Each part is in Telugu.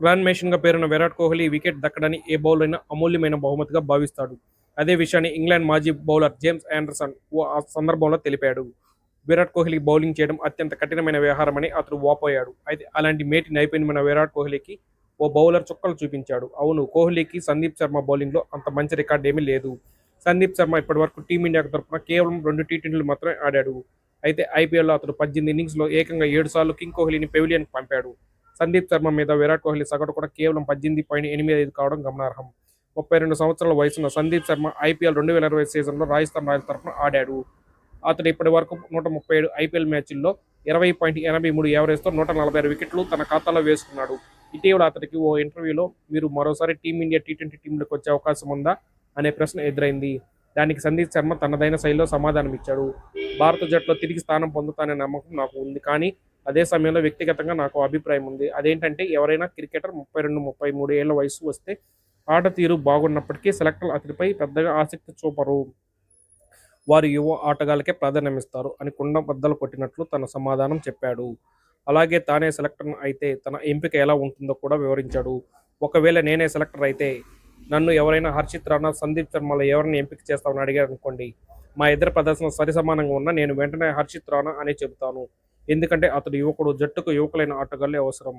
రన్ మెషిన్గా పేరున్న విరాట్ కోహ్లీ వికెట్ దక్కడని ఏ బౌలర్ అయినా అమూల్యమైన బహుమతిగా భావిస్తాడు. అదే విషయాన్ని ఇంగ్లాండ్ మాజీ బౌలర్ జేమ్స్ ఆండర్సన్ ఓ ఆ సందర్భంలో తెలిపాడు. విరాట్ కోహ్లీ బౌలింగ్ చేయడం అత్యంత కఠినమైన వ్యవహారమని అతడు వాపోయాడు. అయితే అలాంటి మేటి నైపుణ్యమైన విరాట్ కోహ్లీకి ఓ బౌలర్ చుక్కలు చూపించాడు. అవును కోహ్లీకి సందీప్ శర్మ బౌలింగ్లో అంత మంచి రికార్డ్ ఏమీ లేదు. సందీప్ శర్మ ఇప్పటివరకు టీమిండియాకు తరఫున కేవలం రెండు టీ ట్వంటీలు మాత్రమే ఆడాడు. అయితే ఐపీఎల్లో అతడు పద్దెనిమిది ఇన్నింగ్స్లో ఏకంగా ఏడు సార్లు కింగ్ కోహ్లీని పెవిలియన్కి పంపాడు. సందీప్ శర్మ మీద విరాట్ కోహ్లీ సగటు కూడా కేవలం పద్దెనిమిది పాయింట్ ఎనిమిది ఐదు కావడం గమనార్హం. ముప్పై రెండు సంవత్సరాల వయసున్న సందీప్ శర్మ ఐపీఎల్ రెండు వేల ఇరవై సీజన్లో రాజస్థాన్ రాయల్స్ తరఫున ఆడాడు. అతడు ఇప్పటి వరకు నూట ముప్పై ఏడు ఐపీఎల్ మ్యాచ్ల్లో ఇరవై పాయింట్ ఎనభై మూడు యావరేజ్తో నూట నలభై ఆరు వికెట్లు తన ఖాతాలో వేసుకున్నాడు. ఇటీవల అతడికి ఓ ఇంటర్వ్యూలో మీరు మరోసారి టీమిండియా టీ ట్వంటీ టీంలోకి వచ్చే అవకాశం ఉందా అనే ప్రశ్న ఎదురైంది. దానికి సందీప్ శర్మ తనదైన శైలిలో సమాధానం ఇచ్చాడు భారత జట్టులో తిరిగి స్థానం పొందుతానే నమ్మకం నాకు ఉంది. కానీ అదే సమయంలో వ్యక్తిగతంగా నాకు అభిప్రాయం ఉంది. అదేంటంటే ఎవరైనా క్రికెటర్ ముప్పై రెండు ముప్పై మూడు ఏళ్ళ వయసు వస్తే ఆట తీరు బాగున్నప్పటికీ సెలెక్టర్లు అతడిపై పెద్దగా ఆసక్తి చూపరు. వారు యువ ఆటగాళ్ళకే ప్రాధాన్యమిస్తారు అని కుండ బద్దలు కొట్టినట్లు తన సమాధానం చెప్పాడు. అలాగే తానే సెలెక్టర్ అయితే తన ఎంపిక ఎలా ఉంటుందో కూడా వివరించాడు. ఒకవేళ నేనే సెలెక్టర్ అయితే నన్ను ఎవరైనా హర్షిత్ రాణా సందీప్ శర్మలో ఎవరిని ఎంపిక చేస్తామని అడిగారు అనుకోండి మా ఇద్దరు ప్రదర్శన సరి సమానంగా ఉన్నా నేను వెంటనే హర్షిత్ రాణా అనే చెబుతాను. ఎందుకంటే అతడు యువకుడు జట్టుకు యువకులైన ఆటగాళ్ళే అవసరం.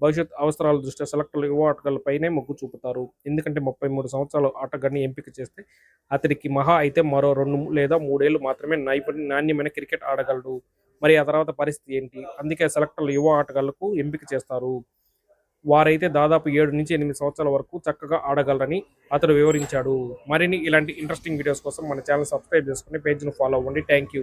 భవిష్యత్ అవసరాల దృష్ట్యా సెలెక్టర్లు యువ ఆటగాళ్ళపైనే మొగ్గు చూపుతారు. ఎందుకంటే ముప్పై మూడు సంవత్సరాలు ఆటగాడిని ఎంపిక చేస్తే అతడికి మహా అయితే మరో రెండు లేదా మూడేళ్ళు మాత్రమే నైపుణ్య నాణ్యమైన క్రికెట్ ఆడగలడు. మరి ఆ తర్వాత పరిస్థితి ఏంటి? అందుకే సెలెక్టర్లు యువ ఆటగాళ్ళకు ఎంపిక చేస్తారు. వారైతే దాదాపు ఏడు నుంచి ఎనిమిది సంవత్సరాల వరకు చక్కగా ఆడగలరని అతడు వివరించాడు. మరిన్ని ఇలాంటి ఇంట్రెస్టింగ్ వీడియోస్ కోసం మన ఛానల్ సబ్స్క్రైబ్ చేసుకుని పేజ్ను ఫాలో అవ్వండి. Thank you